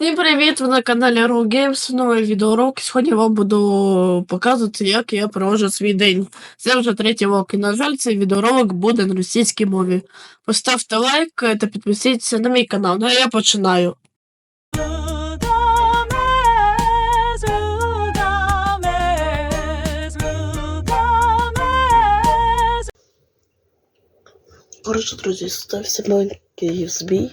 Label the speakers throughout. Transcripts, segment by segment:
Speaker 1: Всім привіт! Ви на каналі Raw Games, новий відеоурок. Сьогодні вам буду показувати, як я проводжу свій день. Це вже третій урок, і, на жаль, цей відеоролик буде на російській мові. Поставте лайк та підпишіться на мій канал. Ну а я починаю. Коротше, друзі, стався маленький збій.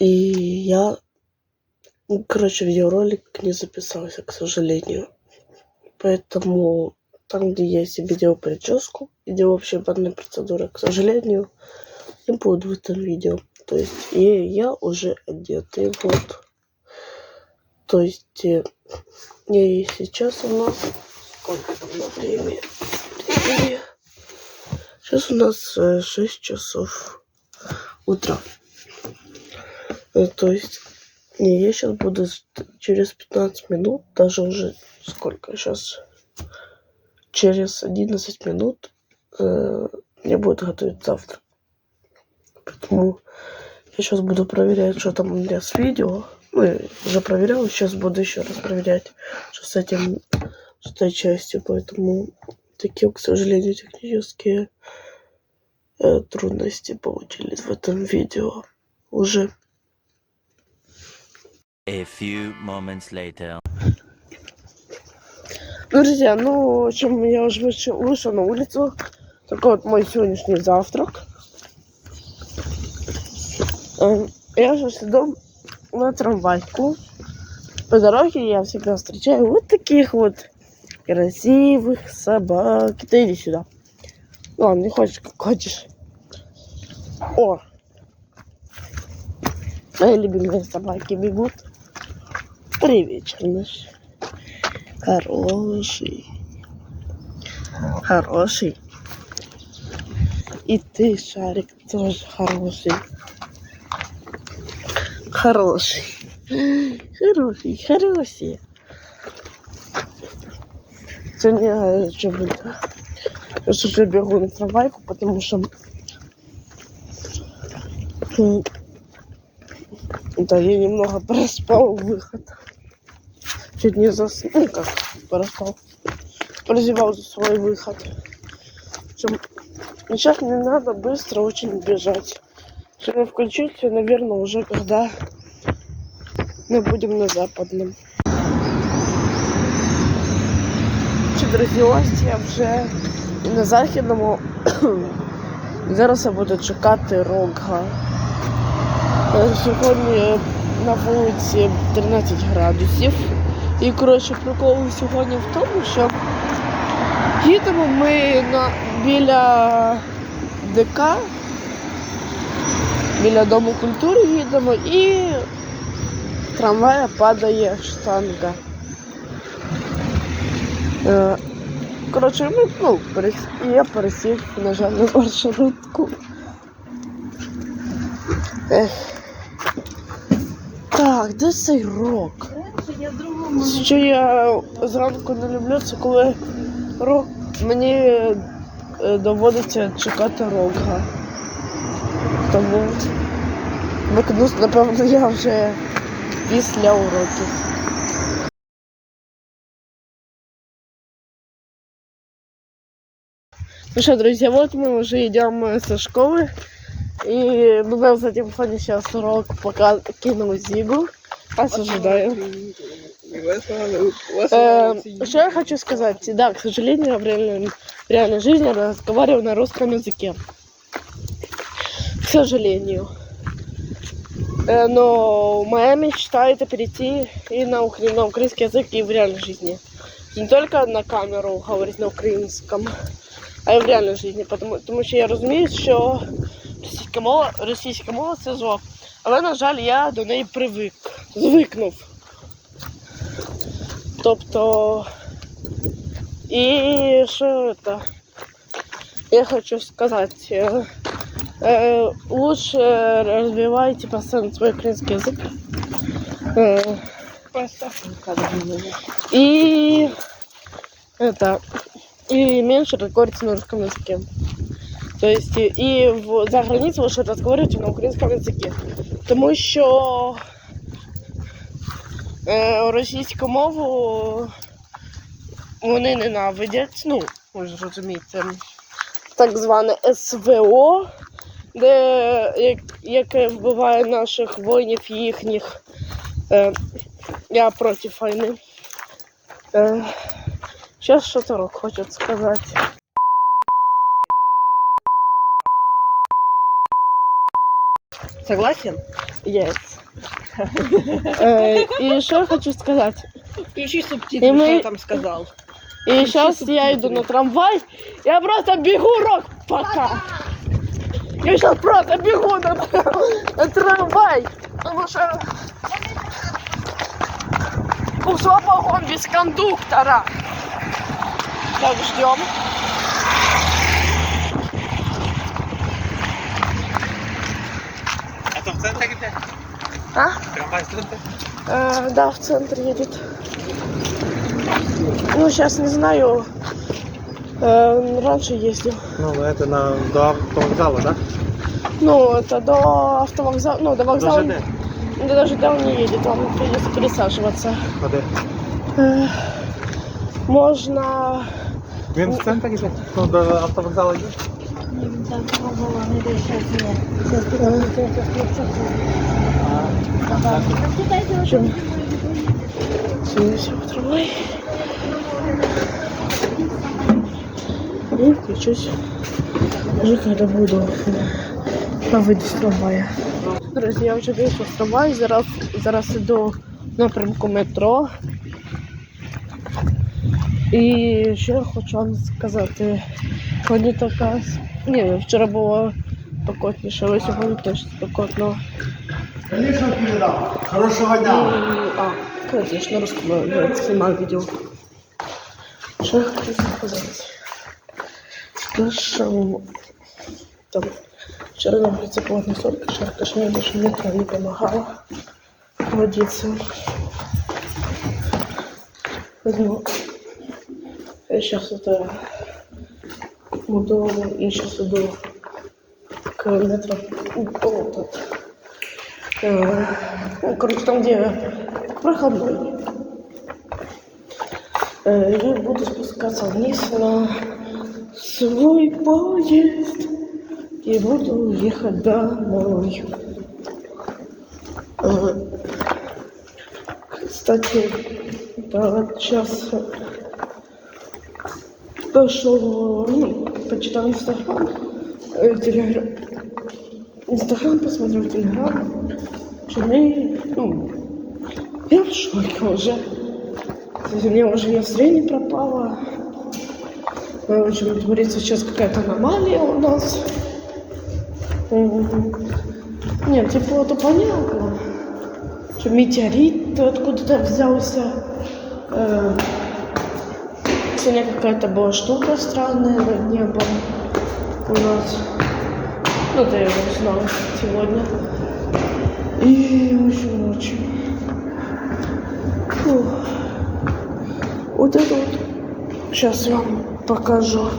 Speaker 1: И я, ну, короче, видеоролик не записался, к сожалению. Поэтому там, где я себе делал прическу и делал вообще банные процедуры, к сожалению, не буду в этом видео. То есть и я уже одетый, вот. То есть э, и сейчас у нас... Сколько там? Времени. Сейчас у нас э, 6 часов утра. Э, То есть, я сейчас буду через 15 минут, даже уже сколько сейчас, через 11 минут э, мне будет готовить завтрак. Поэтому я сейчас буду проверять, что там у меня с видео. Ну, уже проверял, сейчас буду еще раз проверять, что с этим, с этой частью. Поэтому такие, к сожалению, технические э, трудности получились в этом видео уже.
Speaker 2: A few moments later.
Speaker 1: Ну, друзья, ну, общем, я уже вышел, вышел на улицу. Такой вот мой сегодняшний завтрак. Эм, Я уже иду на трамвайку. По дороге я всегда встречаю вот таких вот красивых собак. Ты иди сюда. Ладно, не хочешь, как хочешь. О! Мои любимые собаки бегут. Привет, черныш. Хороший. Хороший. И ты, Шарик, тоже хороший. Хороший. Хороший, хороший. Сегодня я что буду? Я ж уже бегу на трамвайку, потому что... м, Да, я немного проспал выход. Чуть не заснул, ну как проспал. Прозевал за свой выход. Причем сейчас не надо быстро очень бежать. Чтобы включить, наверное, уже когда мы будем на западном. Чи, друзі, ось я вже і на західному. Зараз я буду чекати рога. Е, Сьогодні на вулиці 13 градусів. І коротше прикол сьогодні в тому, що їдемо ми на біля ДК, біля Дому культури їдемо і трамвая падає штанга. Е, Коротше, ми, ну, перес... я пересів, на жаль, на маршрутку. Ех. Так, де цей рок? Що я зранку не люблю, це коли рок мені е, доводиться чекати рога. Тому викну, напевно, я вже після уроків. Ну что, друзья, вот мы уже идем э, со школы. И ну, мы за телефоне сейчас урок пока кинул Зигу. Вас ожидаю. Э, Что я хочу сказать? Да, к сожалению, в реальной, в реальной жизни я разговариваю на русском языке. К сожалению. Э, Но моя мечта это перейти и на, укра- на украинский язык и в реальной жизни. Не только на камеру говорить на українському, а й в реальній житті. Тому, тому що я розумію, що російська мова, російська мова це зло. Але, на жаль, я до неї привик, Звикнув. Тобто. І що це? Я хочу сказати. Е, лучше развивайте постоянно свой украинский язык. Э, и это и меньше разговаривайте на русском языке. То есть и, в, за границей лучше разговаривать на украинском языке. Тому що російську мову вони ненавидять. Ну, ви ж розумієте, так зване СВО, де, яке вбиває наших воїнів їхніх. Е, я проти війни. Е, Сейчас что-то рок хочет сказать.
Speaker 3: Согласен?
Speaker 1: Yes. Э, И что я хочу сказать?
Speaker 3: Включи
Speaker 1: И
Speaker 3: субтитры,
Speaker 1: мы-
Speaker 3: что я там сказал.
Speaker 1: И сейчас я иду на трамвай, я просто бегу рок пока. Я сейчас просто бегу на, на трамвай, потому что ушел вагон без кондуктора. Так, ждем.
Speaker 4: Это в центре где?
Speaker 1: А?
Speaker 4: Трамвай в центре?
Speaker 1: Э, да, в центр едет. Ну, сейчас не знаю. Э, раньше ездил.
Speaker 4: Ну, это на, до автовокзала, да?
Speaker 1: Ну, это до автовокзала, ну, до вокзала.
Speaker 4: До ЖД.
Speaker 1: Да даже да, он не едет, вам придется пересаживаться.
Speaker 4: Ходи.
Speaker 1: Э, можно...
Speaker 4: Він в центрі де? Ну, до автовокзалу є?
Speaker 1: В общем, садимся в трамвай. И включусь. Уже когда буду. Выйти з трамвая. Друзі, я вже вийшла з трамваю, зараз, зараз іду напрямку метро. І що я хочу вам сказати, сьогодні така. Ні, вчора було спокотніше, але сьогодні теж спокотно.
Speaker 5: Конечно, передам. Хорошего
Speaker 1: И,
Speaker 5: дня.
Speaker 1: а, конечно, на русском я снимаю видео. Что я хочу сказать? Что там вчера на улице была не столько жарко, что мне даже метро не помогало водиться. Поэтому я сейчас это буду, я сейчас иду к метро. Вот тут. Э, ну, короче, там, где проходной. Я буду спускаться вниз на свой поезд и буду ехать домой. Кстати, да, сейчас пошел, почитал Инстаграм, э, Телеграм. Инстаграм посмотрел, Телеграм. Что мы, ну, я в шоке уже. У меня уже настроение пропало. В общем, творится сейчас какая-то аномалия у нас. М, Нет, тепло то понятно. Что метеорит откуда-то взялся. Э, Сегодня какая-то была штука странная над небом у нас. Ну, я уже узнала сегодня. И, в общем, очень. Фух. Вот это вот. Сейчас я вам покажу.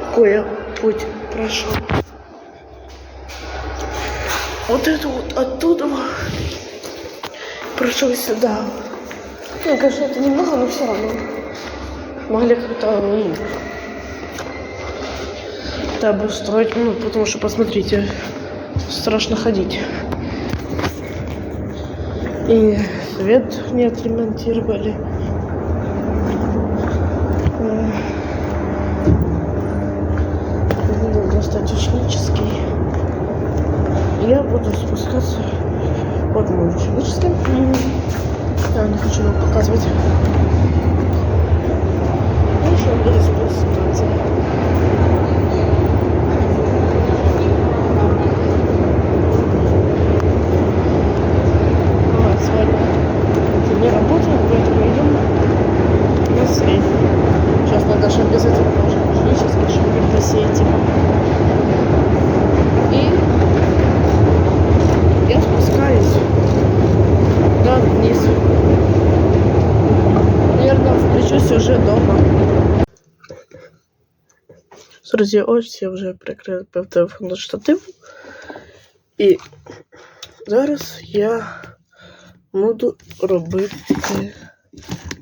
Speaker 1: Какой путь прошел. Вот это вот оттуда прошел сюда. Ну, конечно, это немного, но все равно. Могли как-то, ну, это обустроить, ну, потому что, посмотрите, страшно ходить. И свет не отремонтировали. Достаточнический. Я буду спускаться. Вот мой ученический поставил, не хочу его показывать. Ну, еще будет ситуация. Сейчас надо же обязательно тоже химический шампинь посеять. Друзі, ось я вже прикрив телефон до штативу. І зараз я буду робити,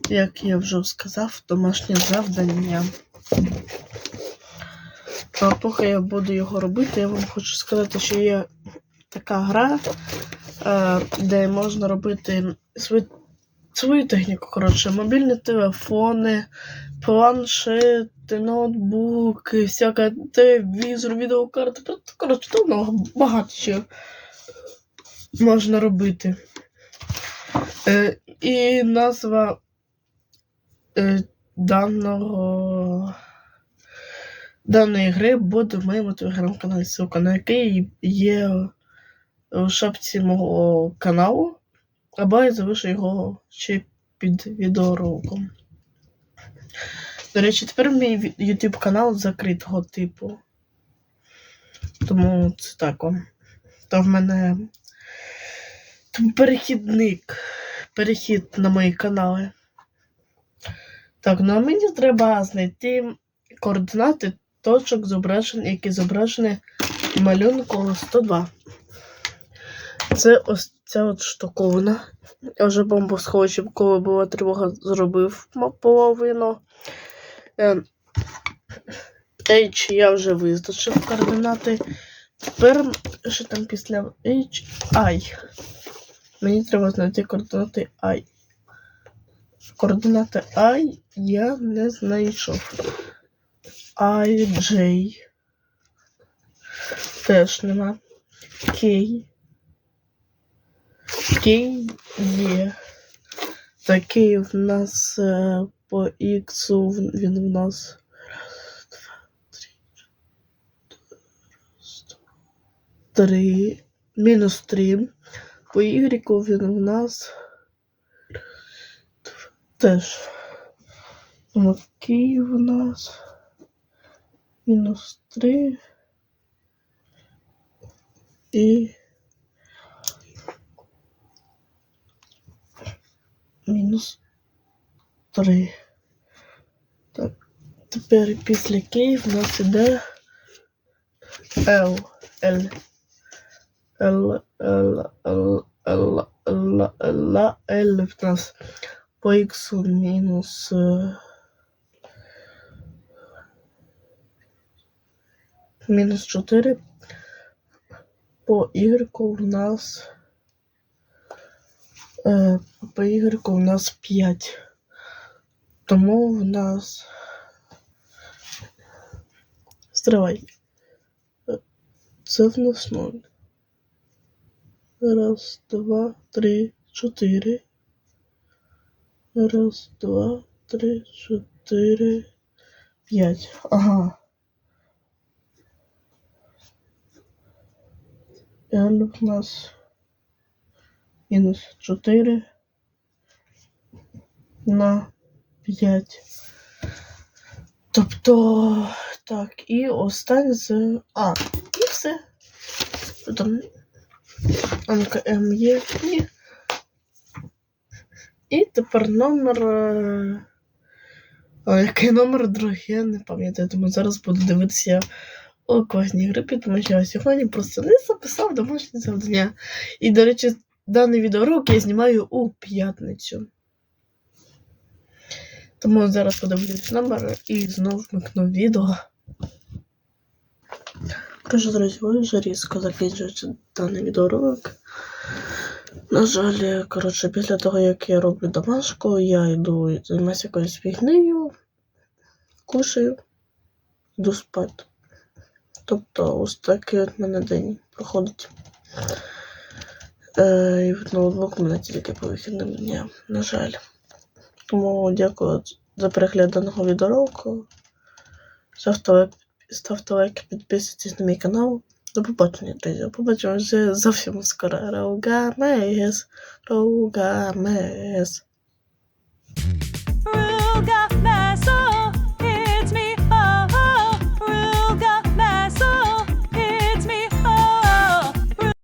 Speaker 1: як я вже сказав, домашнє завдання. А поки я буду його робити, я вам хочу сказати, що є така гра, е, де можна робити свою, свою техніку. Коротше, мобільні телефони, планшети, ноутбуки, всяке телевізор, відеокарти. Коротше, много багато чого можна робити. Е, і назва е, даного даної гри буде в моєму телеграм-каналі, ссылка на який є в шапці мого каналу, або я залишу його ще під відеороликом. До речі, тепер мій YouTube канал закритого типу. Тому це так. о. То в мене там перехідник. Перехід на мої канали. Так, ну а мені треба знайти координати точок зображень, які зображені в малюнку 102. Це ось ця от штуковина. Я вже бомбосховище, коли була тривога, зробив половину. Е, H я вже визначив координати. Тепер що там після H I. Мені треба знайти координати I. Координати I я не знайшов. I, J. Теж нема. K. K є. Такий в нас е, по X він в нас. Три. Мінус три. По Y він в нас. Теж. Тому Київ у нас. Мінус три. І. Мінус три. Так. Тепер після Київ у нас іде Л. Л. Л. Л. Л. Л. Л. Л. Л в нас по Х мінус. е, Мінус 4. По Y у нас. Е, по Y у нас 5. Тому в нас. Стривай. Це в нас 0. Раз, два, три, чотири. Раз, два, три, чотири, п'ять. Ага. L в нас мінус 4 на 5. Тобто, так, і останнє з. А, і все. Там МКМ є. І, і тепер номер. е, А який номер другий, я не пам'ятаю, тому зараз буду дивитися у кожній групі, тому що я сьогодні просто не записав домашнє завдання. І, до речі, даний відеоролик я знімаю у п'ятницю. Тому зараз подивлюсь номер і знову вмикну відео. Коротше, друзі, вже різко закінчується даний відеоролик. На жаль, коротше, після того, як я роблю домашку, я йду займатися якоюсь фігнею, кушаю, йду спати. Тобто, ось такий от мене день проходить. Е, і ноутбук в мене тільки по вихідним дням, на жаль. Тому дякую за перегляд даного відеоролику. Ставте лайк, ставте лайки, підписуйтесь на мій канал. До побачення, друзі. Побачимося зовсім скоро. Роугамес. Роугамес.
Speaker 2: Run